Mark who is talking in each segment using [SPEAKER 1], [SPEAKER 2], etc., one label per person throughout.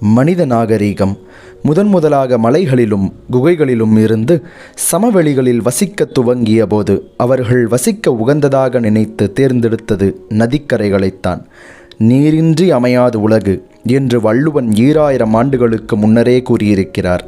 [SPEAKER 1] மனித நாகரீகம். முதன் முதலாக மலைகளிலும் குகைகளிலும் இருந்து சமவெளிகளில் வசிக்கத் துவங்கிய போது அவர்கள் வசிக்க உகந்ததாக நினைத்து தேர்ந்தெடுத்தது நதிக்கரைகளைத்தான். நீரின்றி அமையாது உலகு என்று வள்ளுவன் ஈராயிரம் ஆண்டுகளுக்கு முன்னரே கூறியிருக்கிறார்.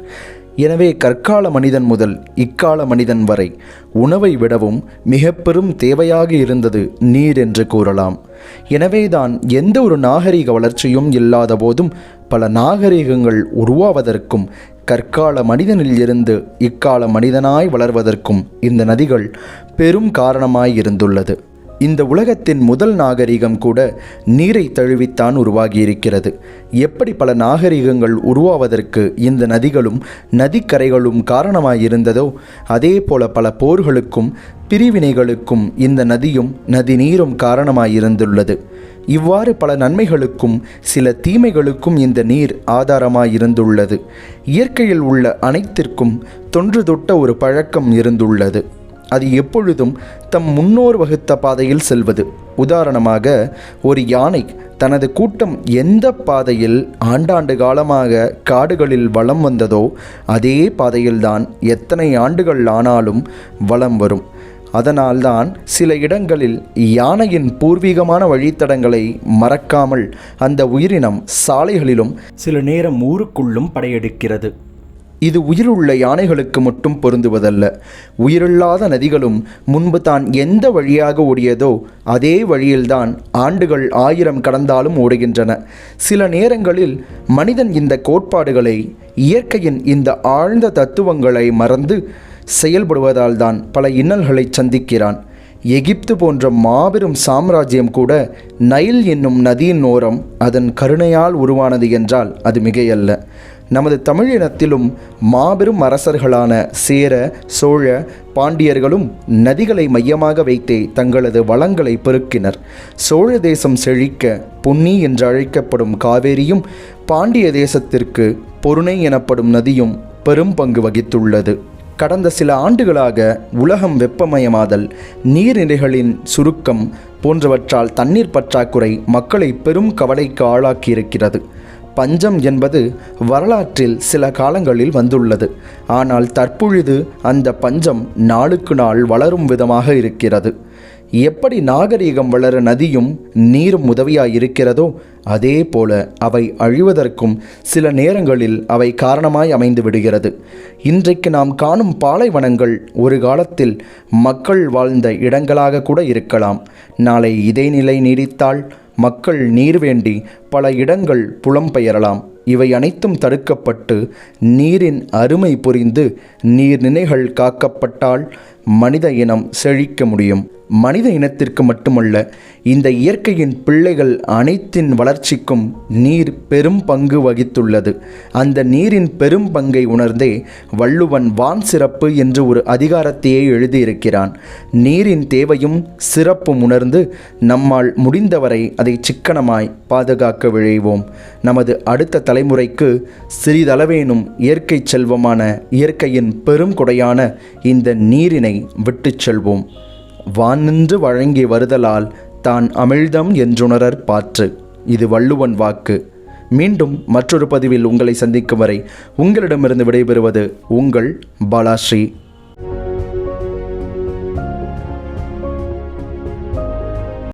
[SPEAKER 1] எனவே கற்கால மனிதன் முதல் இக்கால மனிதன் வரை உணவை விடவும் மிக பெரும் தேவையாக இருந்தது நீர் என்று கூறலாம். எனவேதான் எந்த ஒரு நாகரிக வளர்ச்சியும் இல்லாத போதும் பல நாகரிகங்கள் உருவாவதற்கும் கற்கால மனிதனில் இருந்து இக்கால மனிதனாய் வளர்வதற்கும் இந்த நதிகள் பெரும் காரணமாய் இருந்துள்ளது. இந்த உலகத்தின் முதல் நாகரிகம் கூட நீரை தழுவித்தான் உருவாகியிருக்கிறது. எப்படி பல நாகரிகங்கள் உருவாவதற்கு இந்த நதிகளும் நதிக்கரைகளும் காரணமாயிருந்ததோ அதே போல பல போர்களுக்கும் பிரிவினைகளுக்கும் இந்த நதியும் நதி நீரும் காரணமாயிருந்துள்ளது. இவ்வாறு பல நன்மைகளுக்கும் சில தீமைகளுக்கும் இந்த நீர் ஆதாரமாயிருந்துள்ளது. இயற்கையில் உள்ள அனைத்திற்கும் தொன்று தொட்ட ஒரு பழக்கம் இருந்துள்ளது. அது எப்பொழுதும் தம் முன்னோர் வகுத்த பாதையில் செல்வது. உதாரணமாக ஒரு யானை தனது கூட்டம் எந்த பாதையில் ஆண்டாண்டு காலமாக காடுகளில் வலம் வந்ததோ அதே பாதையில்தான் எத்தனை ஆண்டுகள் ஆனாலும் வலம் வரும். அதனால்தான் சில இடங்களில் யானையின் பூர்வீகமான வழித்தடங்களை மறக்காமல் அந்த உயிரினம் சாலைகளிலும் சில நேரம் ஊருக்குள்ளும் படையெடுக்கிறது. இது உயிருள்ள யானைகளுக்கு மட்டும் பொருந்துவதல்ல. உயிரில்லாத நதிகளும் முன்பு தான் எந்த வழியாக ஓடியதோ அதே வழியில்தான் ஆண்டுகள் ஆயிரம் கடந்தாலும் ஓடுகின்றன. சில நேரங்களில் மனிதன் இந்த கோட்பாடுகளை இயற்கையின் இந்த ஆழ்ந்த தத்துவங்களை மறந்து செயல்படுவதால் தான் பல இன்னல்களை சந்திக்கிறான். எகிப்து போன்ற மாபெரும் சாம்ராஜ்யம் கூட நைல் என்னும் நதியின் ஓரம் அதன் கருணையால் உருவானது என்றால் அது மிகையல்ல. நமது தமிழினத்திலும் மாபெரும் அரசர்களான சேர சோழ பாண்டியர்களும் நதிகளை மையமாக வைத்தே தங்களது வளங்களை பெருக்கினர். சோழ தேசம் செழிக்க பொன்னி என்று அழைக்கப்படும் காவேரியும் பாண்டிய தேசத்திற்கு பொருணை எனப்படும் நதியும் பெரும் பங்கு வகித்துள்ளது. கடந்த சில ஆண்டுகளாக உலகம் வெப்பமயமாதல் நீர்நிலைகளின் சுருக்கம் போன்றவற்றால் தண்ணீர் பற்றாக்குறை மக்களை பெரும் கவலைக்கு ஆளாக்கியிருக்கிறது. பஞ்சம் என்பது வரலாற்றில் சில காலங்களில் வந்துள்ளது. ஆனால் தற்பொழுது அந்த பஞ்சம் நாளுக்கு நாள் வளரும் விதமாக இருக்கிறது. எப்படி நாகரீகம் வளர நதியும் நீரும் உதவியாயிருக்கிறதோ அதே போல அவை அழிவதற்கும் சில நேரங்களில் அவை காரணமாய் அமைந்து விடுகிறது. இன்றைக்கு நாம் காணும் பாலைவனங்கள் ஒரு காலத்தில் மக்கள் வாழ்ந்த இடங்களாக கூட இருக்கலாம். நாளை இதே நிலை நீடித்தால் மக்கள் நீர் வேண்டி பல இடங்கள் புலம்பெயரலாம் இவை அனைத்தும் தடுக்கப்பட்டு நீரின் அருமை புரிந்து நீர்நிலைகள் காக்கப்பட்டால் மனித இனம் செழிக்க முடியும். மனித இனத்திற்கு மட்டுமல்ல இந்த இயற்கையின் பிள்ளைகள் அனைத்தின் வளர்ச்சிக்கும் நீர் பெரும் பங்கு வகித்துள்ளது. அந்த நீரின் பெரும் பங்கை உணர்ந்தே வள்ளுவன் வான் சிறப்பு என்று ஒரு அதிகாரத்தையே எழுதியிருக்கிறான். நீரின் தேவையும் சிறப்பும் உணர்ந்து நம்மால் முடிந்தவரை அதை சிக்கனமாய் பாதுகாக்க விழைவோம். நமது அடுத்த தலைமுறைக்கு சிறிதளவேனும் இயற்கை செல்வமான இயற்கையின் பெரும் கொடையான இந்த நீரினை விட்டுச் செல்வோம். வானின்று வழங்கி வருதலால் தான் அமிழ்தம் என்றுணரர் பாற்று. இது வள்ளுவன் வாக்கு. மீண்டும் மற்றொரு பதிவில் உங்களை சந்திக்கும் வரை உங்களிடமிருந்து விடைபெறுவது உங்கள் பாலாஸ்ரீ.